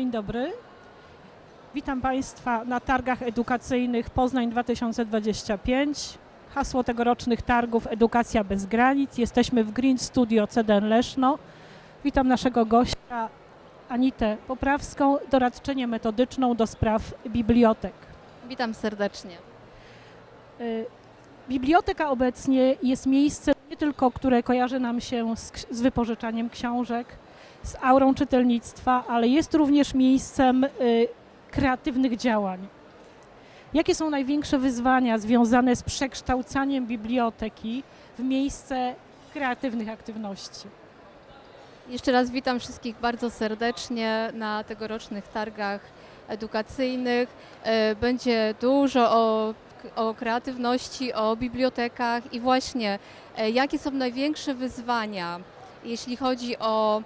Dzień dobry. Witam Państwa na targach edukacyjnych Poznań 2025. Hasło tegorocznych targów Edukacja bez granic. Jesteśmy w Green Studio CDN Leszno. Witam naszego gościa Anitę Poprawską, doradczynię metodyczną do spraw bibliotek. Witam serdecznie. Y, Biblioteka obecnie jest miejscem nie tylko, które kojarzy nam się z, z wypożyczaniem książek, z aurą czytelnictwa, ale jest również miejscem y, kreatywnych działań. Jakie są największe wyzwania związane z przekształcaniem biblioteki w miejsce kreatywnych aktywności? Jeszcze raz witam wszystkich bardzo serdecznie na tegorocznych targach edukacyjnych. E, Będzie dużo o, o kreatywności, o bibliotekach i właśnie e, jakie są największe wyzwania, jeśli chodzi o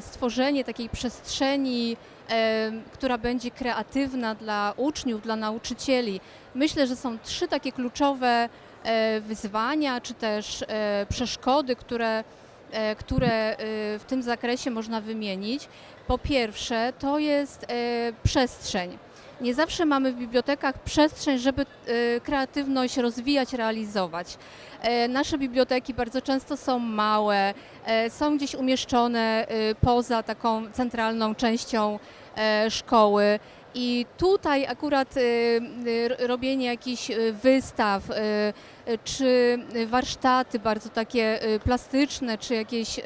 stworzenie takiej przestrzeni, e, która będzie kreatywna dla uczniów, dla nauczycieli. Myślę, że są trzy takie kluczowe e, wyzwania, czy też e, przeszkody, które e, które e, w tym zakresie można wymienić. Po pierwsze, to jest e, przestrzeń. Nie zawsze mamy w bibliotekach przestrzeń, żeby e, kreatywność rozwijać, realizować. E, Nasze biblioteki bardzo często są małe, e, są gdzieś umieszczone poza taką centralną częścią szkoły. I tutaj akurat e, e, robienie jakichś e, wystaw, czy warsztaty bardzo takie plastyczne, czy jakieś,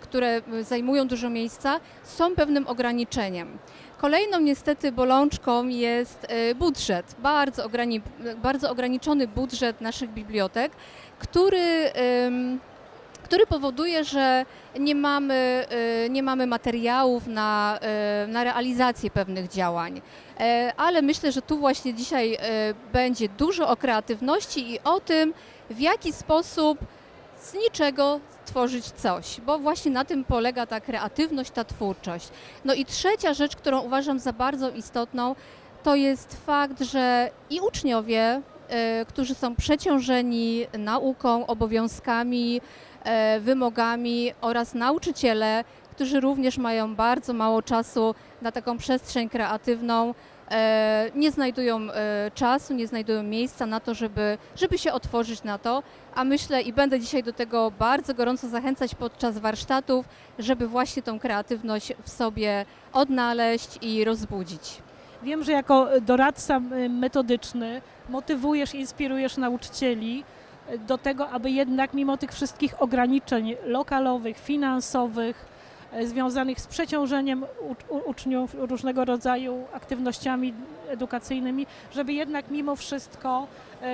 które zajmują dużo miejsca, są pewnym ograniczeniem. Kolejną niestety bolączką jest budżet, bardzo, ograni bardzo ograniczony budżet naszych bibliotek, który, który powoduje, że nie mamy, e, nie mamy materiałów na, e, na realizację pewnych działań. E, Ale myślę, że tu właśnie dzisiaj e, będzie dużo o kreatywności i o tym, w jaki sposób z niczego tworzyć coś, bo właśnie na tym polega ta kreatywność, ta twórczość. No i trzecia rzecz, którą uważam za bardzo istotną, to jest fakt, że i uczniowie, którzy są przeciążeni nauką, obowiązkami, wymogami oraz nauczyciele, którzy również mają bardzo mało czasu na taką przestrzeń kreatywną, e, nie znajdują e, czasu, nie znajdują miejsca na to, żeby, żeby się otworzyć na to, a myślę i będę dzisiaj do tego bardzo gorąco zachęcać podczas warsztatów, żeby właśnie tą kreatywność w sobie odnaleźć i rozbudzić. Wiem, że jako doradca metodyczny motywujesz, inspirujesz nauczycieli do tego, aby jednak mimo tych wszystkich ograniczeń lokalowych, finansowych, y, związanych z przeciążeniem uczniów różnego rodzaju aktywnościami edukacyjnymi, żeby jednak mimo wszystko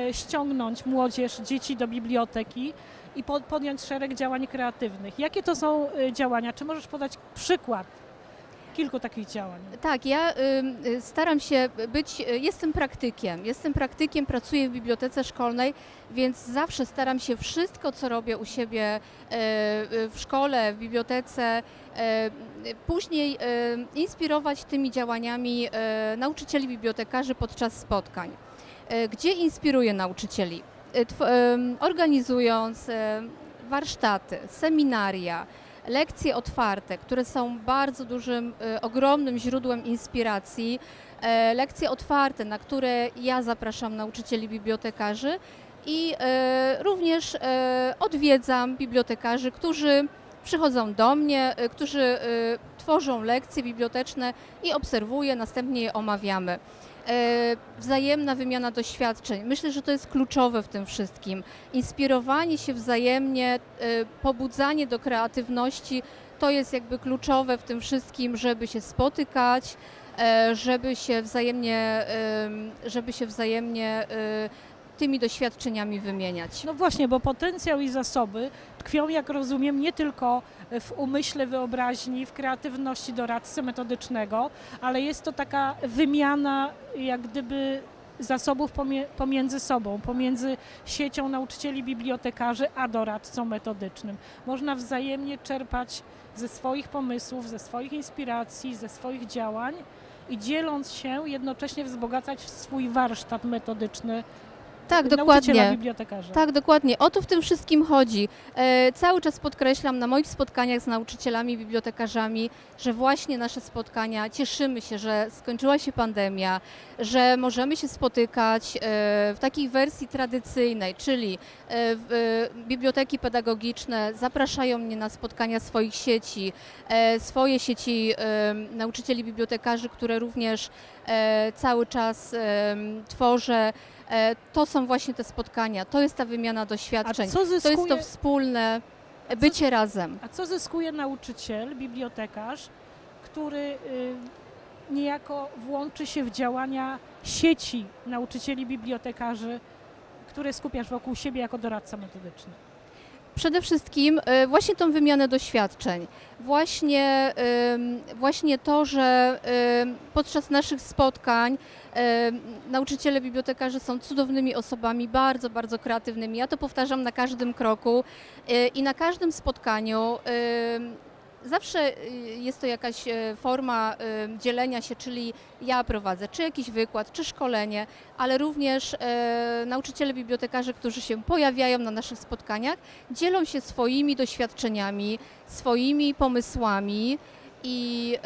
y, ściągnąć młodzież, dzieci do biblioteki i po- podjąć szereg działań kreatywnych. Jakie to są y, działania? Czy możesz podać przykład kilku takich działań? Tak, ja y, staram się być, y, jestem praktykiem, jestem praktykiem, pracuję w bibliotece szkolnej, więc zawsze staram się wszystko, co robię u siebie y, y, w szkole, w bibliotece, y, y, później y, inspirować tymi działaniami y, nauczycieli, bibliotekarzy podczas spotkań. Y, Gdzie inspiruję nauczycieli? Y, ym, Organizując y, warsztaty, seminaria, lekcje otwarte, które są bardzo dużym, y, ogromnym źródłem inspiracji. E, Lekcje otwarte, na które ja zapraszam nauczycieli bibliotekarzy i e, również e, odwiedzam bibliotekarzy, którzy przychodzą do mnie, e, którzy e, tworzą lekcje biblioteczne i obserwuję, następnie je omawiamy. E, Wzajemna wymiana doświadczeń. Myślę, że to jest kluczowe w tym wszystkim. Inspirowanie się wzajemnie, e, pobudzanie do kreatywności to jest jakby kluczowe w tym wszystkim, żeby się spotykać, e, żeby się wzajemnie, em, żeby się wzajemnie tymi doświadczeniami wymieniać. No właśnie, bo potencjał i zasoby tkwią, jak rozumiem, nie tylko w umyśle, wyobraźni, w kreatywności doradcy metodycznego, ale jest to taka wymiana jak gdyby zasobów pomiędzy sobą, pomiędzy siecią nauczycieli, bibliotekarzy, a doradcą metodycznym. Można wzajemnie czerpać ze swoich pomysłów, ze swoich inspiracji, ze swoich działań i dzieląc się, jednocześnie wzbogacać swój warsztat metodyczny Tak, dokładnie. bibliotekarza. Tak, dokładnie. O to w tym wszystkim chodzi. E, cały czas podkreślam na moich spotkaniach z nauczycielami, bibliotekarzami, że właśnie nasze spotkania cieszymy się, że skończyła się pandemia, że możemy się spotykać e, w takiej wersji tradycyjnej, czyli e, w, e, biblioteki pedagogiczne zapraszają mnie na spotkania swoich sieci, e, swoje sieci e, nauczycieli, bibliotekarzy, które również e, cały czas e, tworzę. E, To są właśnie te spotkania, to jest ta wymiana doświadczeń, co to jest zyskuje, to wspólne bycie razem. a co zyskuje nauczyciel, bibliotekarz, który y, niejako włączy się w działania sieci nauczycieli, bibliotekarzy, które skupiasz wokół siebie jako doradca metodyczny? Przede wszystkim e, właśnie tą wymianę doświadczeń, właśnie, właśnie to, że podczas naszych spotkań nauczyciele, bibliotekarze są cudownymi osobami, bardzo, bardzo kreatywnymi. Ja to powtarzam na każdym kroku y, i na każdym spotkaniu. Zawsze y, jest to jakaś e, forma y, dzielenia się, czyli ja prowadzę czy jakiś wykład, czy szkolenie, ale również nauczyciele, bibliotekarze, którzy się pojawiają na naszych spotkaniach, dzielą się swoimi doświadczeniami, swoimi pomysłami i,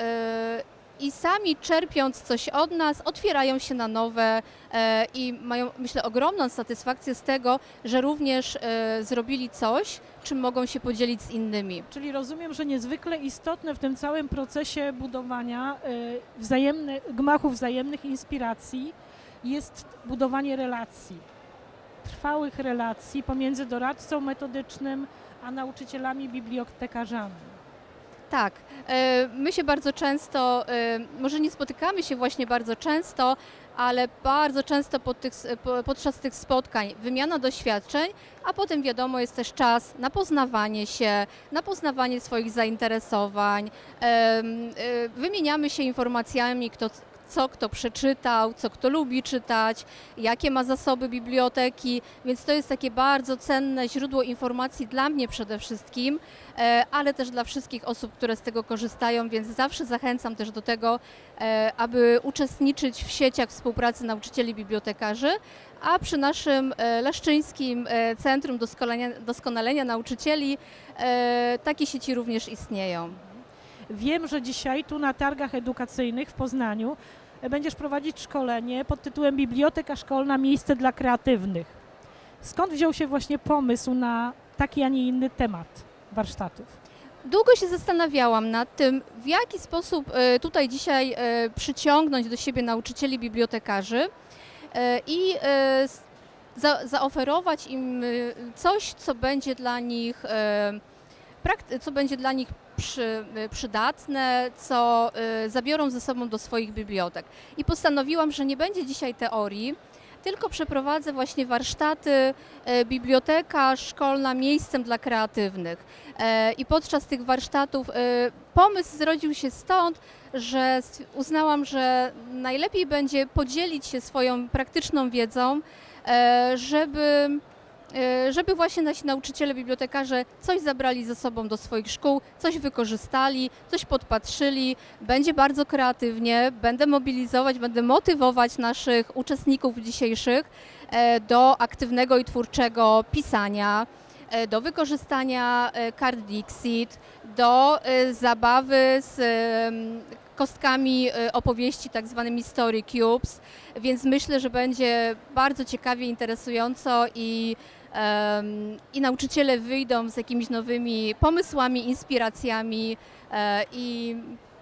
i sami czerpiąc coś od nas, otwierają się na nowe e, i mają, myślę, ogromną satysfakcję z tego, że również e, zrobili coś, czym mogą się podzielić z innymi. Czyli rozumiem, że niezwykle istotne w tym całym procesie budowania wzajemne, gmachów wzajemnych inspiracji jest budowanie relacji, trwałych relacji pomiędzy doradcą metodycznym a nauczycielami, bibliotekarzami. Tak, e, my się bardzo często, e, może nie spotykamy się właśnie bardzo często, ale bardzo często pod tych, po- podczas tych spotkań wymiana doświadczeń, a potem wiadomo jest też czas na poznawanie się, na poznawanie swoich zainteresowań. E, Wymieniamy się informacjami, kto, co kto przeczytał, co kto lubi czytać, jakie ma zasoby biblioteki, więc to jest takie bardzo cenne źródło informacji dla mnie przede wszystkim e, ale też dla wszystkich osób, które z tego korzystają, więc zawsze zachęcam też do tego, e, aby uczestniczyć w sieciach współpracy nauczycieli bibliotekarzy, a przy naszym e, Leszczyńskim Centrum Doskonalenia, Doskonalenia Nauczycieli takie sieci również istnieją. Wiem, że dzisiaj tu na targach edukacyjnych w Poznaniu e, będziesz prowadzić szkolenie pod tytułem Biblioteka Szkolna Miejsce dla Kreatywnych. Skąd wziął się właśnie pomysł na taki, a nie inny temat warsztatów? Długo się zastanawiałam nad tym, w jaki sposób e, tutaj dzisiaj e, przyciągnąć do siebie nauczycieli bibliotekarzy i zaoferować im coś, co będzie dla nich, co będzie dla nich przy, e, przydatne, co e, zabiorą ze sobą do swoich bibliotek. I postanowiłam, że nie będzie dzisiaj teorii, tylko przeprowadzę właśnie warsztaty e, biblioteka szkolna miejscem dla kreatywnych. E, I podczas tych warsztatów pomysł zrodził się stąd, że uznałam, że najlepiej będzie podzielić się swoją praktyczną wiedzą, e, żeby, żeby właśnie nasi nauczyciele, bibliotekarze coś zabrali ze sobą do swoich szkół, coś wykorzystali, coś podpatrzyli. Będzie bardzo kreatywnie, będę mobilizować, będę motywować naszych uczestników dzisiejszych e, do aktywnego i twórczego pisania e, do wykorzystania e, kart Dixit, do e, zabawy z kostkami e, opowieści, tak zwanymi story cubes, więc myślę, że będzie bardzo ciekawie, interesująco i, i nauczyciele wyjdą z jakimiś nowymi pomysłami, inspiracjami e, i,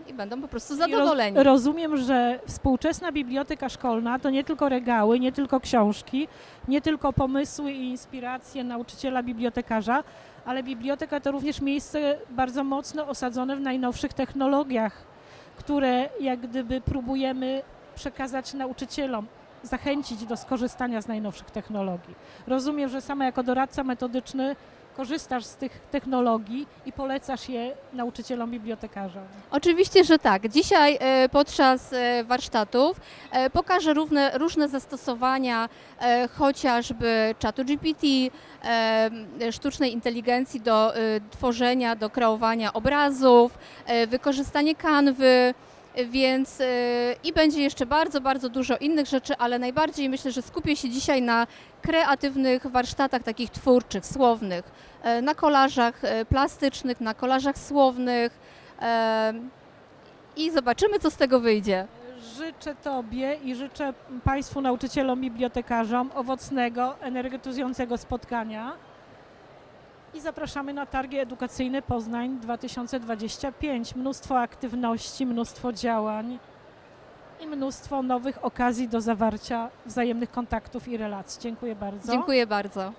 i będą po prostu I roz- zadowoleni. Rozumiem, że współczesna biblioteka szkolna to nie tylko regały, nie tylko książki, nie tylko pomysły i inspiracje nauczyciela, bibliotekarza, ale biblioteka to również miejsce bardzo mocno osadzone w najnowszych technologiach, które jak gdyby próbujemy przekazać nauczycielom, zachęcić do skorzystania z najnowszych technologii. Rozumiem, że sama jako doradca metodyczny korzystasz z tych technologii i polecasz je nauczycielom, bibliotekarzom. Oczywiście, że tak. Dzisiaj e, podczas e, warsztatów e, pokażę równe, różne zastosowania chociażby czatu GPT, sztucznej inteligencji do tworzenia, do kreowania obrazów, wykorzystanie kanwy, Więc y, i będzie jeszcze bardzo, bardzo dużo innych rzeczy, ale najbardziej myślę, że skupię się dzisiaj na kreatywnych warsztatach takich twórczych, słownych, e, na kolażach e, plastycznych, na kolażach słownych e, i zobaczymy, co z tego wyjdzie. Życzę Tobie i życzę Państwu nauczycielom, bibliotekarzom owocnego, energetyzującego spotkania. I zapraszamy na targi edukacyjne Poznań 2025. Mnóstwo aktywności, mnóstwo działań i mnóstwo nowych okazji do zawarcia wzajemnych kontaktów i relacji. Dziękuję bardzo. Dziękuję bardzo.